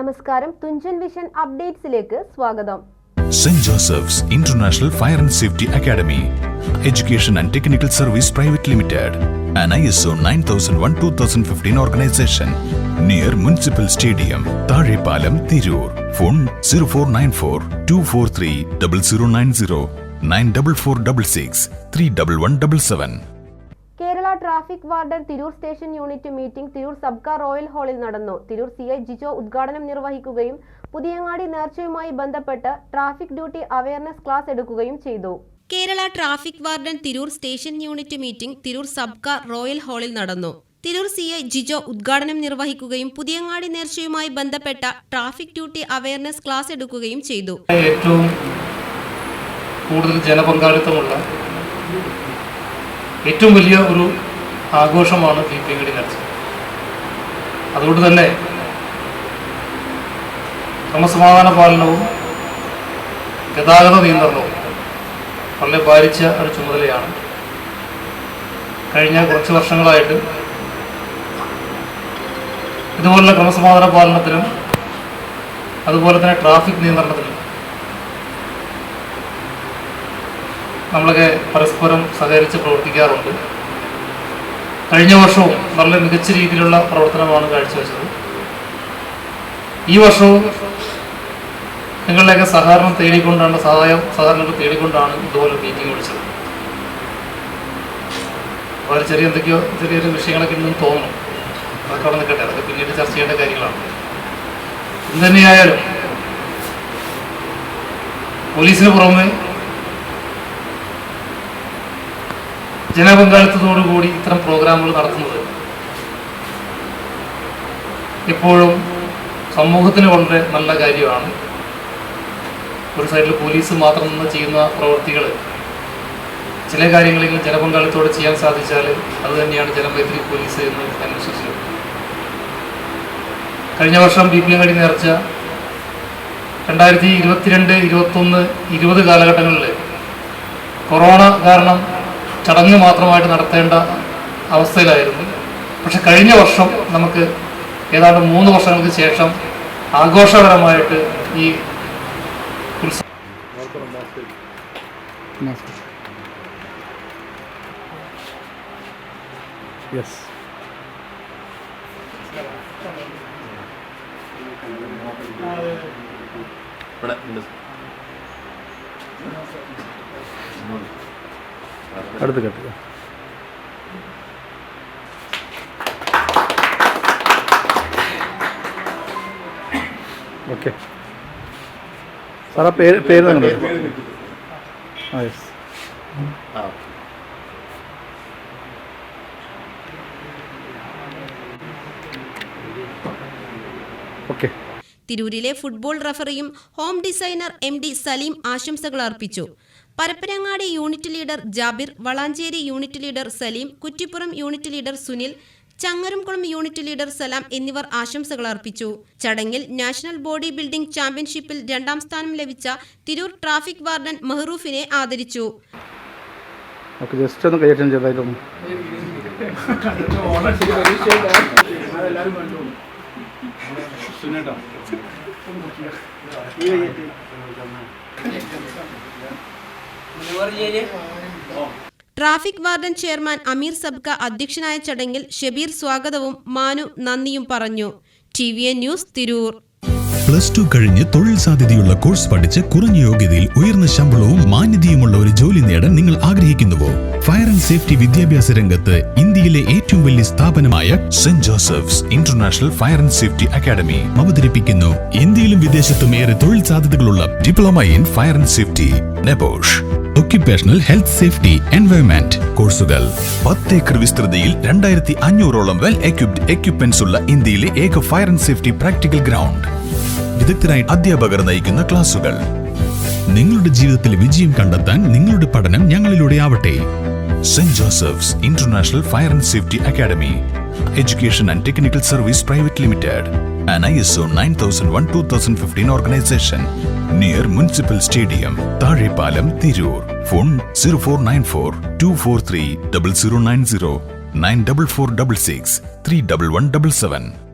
നമസ്കാരം തുഞ്ചൻ വിഷൻ അപ്ഡേറ്റ്സിലേക്ക് സ്വാഗതം St. Joseph's International Fire and Safety Academy, Education and Technical Service Private Limited, an ISO 9001-2015 organization, near Municipal Stadium, Tarepalam, Tirur. Phone 0494-243-0090, 94466 31177. Traffic warden Tirur station unit meeting Tirur Sabka royal ഹാളിൽ നടന്നു. Tirur C I Jijo ഉദ്ഘാടനം നിർവഹിക്കുകയും പുതിയങ്ങാടി നേർച്ചയുമായി ബന്ധപ്പെട്ട് traffic duty awareness class എടുക്കുകയും ചെയ്തു. Kerala traffic warden Tirur station unit meeting Tirur Sabka royal ഹാളിൽ നടന്നു. Tirur C I Jijo ഉദ്ഘാടനം നിർവഹിക്കുകയും പുതിയങ്ങാടി നേർച്ചയുമായി ബന്ധപ്പെട്ട ട്രാഫിക് ഡ്യൂട്ടി അവയർനെസ് ക്ലാസ് എടുക്കുകയും ചെയ്തു. ഏറ്റവും കൂടുതൽ ജനപങ്കാളിത്തമുള്ള ഏറ്റവും വലിയ ഒരു ആഘോഷമാണ് ദീപികടി നേർച്ച അതുകൊണ്ട് തന്നെ ക്രമസമാധാന പാലനവും ഗതാഗത നിയന്ത്രണവും വളരെ ഭാരിച്ച ഒരു ചുമതലയാണ്. കഴിഞ്ഞ കുറച്ച് വർഷങ്ങളായിട്ട് ഇതുപോലുള്ള ക്രമസമാധാന പാലനത്തിലും അതുപോലെ തന്നെ ട്രാഫിക് നിയന്ത്രണത്തിലും നമ്മളൊക്കെ പരസ്പരം സഹകരിച്ച് പ്രവർത്തിക്കാറുണ്ട്. കഴിഞ്ഞ വർഷവും വളരെ മികച്ച രീതിയിലുള്ള പ്രവർത്തനമാണ് കാഴ്ചവെച്ചത്. ഈ വർഷവും നിങ്ങളുടെയൊക്കെ സഹകരണം തേടിക്കൊണ്ടാണ് സഹായം സഹകരണങ്ങൾ തേടിക്കൊണ്ടാണ് ഇതുപോലെ മീറ്റിംഗ് വിളിച്ചത്. വളരെ ചെറിയ എന്തൊക്കെയോ ചെറിയ ചെറിയ വിഷയങ്ങളൊക്കെ ഇന്നും തോന്നണം അതൊക്കെ അവിടെ നിൽക്കട്ടെ. അതൊക്കെ പിന്നീട് ചർച്ച ചെയ്യേണ്ട കാര്യങ്ങളാണ്. എന്ത് തന്നെയായാലും പോലീസിന് പുറമെ ജനപങ്കാളിത്തത്തോടുകൂടി ഇത്തരം പ്രോഗ്രാമുകൾ നടത്തുന്നത്. എപ്പോഴും സമൂഹത്തിന് വളരെ നല്ല കാര്യമാണ്. ഒരു സൈഡിൽ പോലീസ് മാത്രം നിന്ന് ചെയ്യുന്ന പ്രവൃത്തികൾ ചില കാര്യങ്ങളെങ്കിലും ജനപങ്കാളിത്തോടെ ചെയ്യാൻ സാധിച്ചാൽ അത് തന്നെയാണ് ജനമൈത്രി പോലീസ് എന്ന് ഞാൻ വിശ്വസിക്കുന്നു. കഴിഞ്ഞ വർഷം ബി പി എം കടി നേർച്ച രണ്ടായിരത്തി ഇരുപത്തിരണ്ട് ഇരുപത്തൊന്ന് ഇരുപത് കാലഘട്ടങ്ങളിൽ കൊറോണ കാരണം ചടങ്ങ് മാത്രമായിട്ട് നടത്തേണ്ട അവസ്ഥയിലായിരുന്നു. പക്ഷെ കഴിഞ്ഞ വർഷം നമുക്ക് ഏതാണ്ട് മൂന്ന് വർഷങ്ങൾക്ക് ശേഷം ആഘോഷകരമായിട്ട് ഈ ഉത്സവം യെസ് അടുത്ത് കെട്ടുക. ഓക്കെ. സാറാ പേര് പേര് നിങ്ങൾ ആ യെസ്. ഓക്കെ. തിരൂരിലെ football റഫറിയും home designer M D Saleem ആശംസകൾ അർപ്പിച്ചു. Parappanangadi unit leader Jabir Valanchery unit leader Saleem Kuttippuram unit leader Sunil Changaramkulam unit leader Salam എന്നിവർ ആശംസകൾ അർപ്പിച്ചു. ചടങ്ങിൽ നാഷണൽ ബോഡി ബിൽഡിംഗ് ചാമ്പ്യൻഷിപ്പിൽ രണ്ടാം സ്ഥാനം ലഭിച്ച തിരൂർ ട്രാഫിക് വാർഡൻ മെഹ്റൂഫിനെ ആദരിച്ചു. Okay traffic warden chairman Ameer Sabka അധ്യക്ഷനായ ചടങ്ങിൽ ഷബീർ സ്വാഗതവും മാനു നന്ദിയും പറഞ്ഞു. T V N news Tirur. Plus two കഴിഞ്ഞ് തൊഴിൽ സാധ്യതയുള്ള കോഴ്സ് പഠിച്ച് കുറഞ്ഞ യോഗ്യതയിൽ ഉയർന്ന ശമ്പളവും മാന്യതയുമുള്ള ഒരു ജോലി നേടാൻ നിങ്ങൾ ആഗ്രഹിക്കുന്നുവോ? ഫയർ ആൻഡ് സേഫ്റ്റി വിദ്യാഭ്യാസ രംഗത്ത് ഇന്ത്യയിലെ ഏറ്റവും വലിയ സ്ഥാപനമായ saint Joseph's international fire and safety academy അവതരിപ്പിക്കുന്നു. ഇന്ത്യയിലും വിദേശത്തും ഏറെ തൊഴിൽ സാധ്യതകളുള്ള diploma in fire and safety. NEBOSH. Occupational health safety environment കോഴ്സുകൾ. പത്ത് ഏക്കർ വിസ്തൃതിയിൽ രണ്ടായിരത്തി അഞ്ഞൂറോളം വെൽ എക്യുപ്ഡ് എക്യുപ്മെന്റ്സ് ഉള്ള ഇന്ത്യയിലെ ഏക fire and safety practical ground വിദഗ്ധരായി അധ്യാപകർ നയിക്കുന്ന ക്ലാസുകൾ. നിങ്ങളുടെ ജീവിതത്തിൽ വിജയം കണ്ടെത്താൻ നിങ്ങളുടെ പഠനം ഞങ്ങളിലൂടെ ആവട്ടെ. Saint Joseph's international fire and safety academy education and technical service private limited an ISO 9001-2015 organization near Municipal Stadium, Tarepalam, Tirur. Phone 0494 243 0090 94466 31177.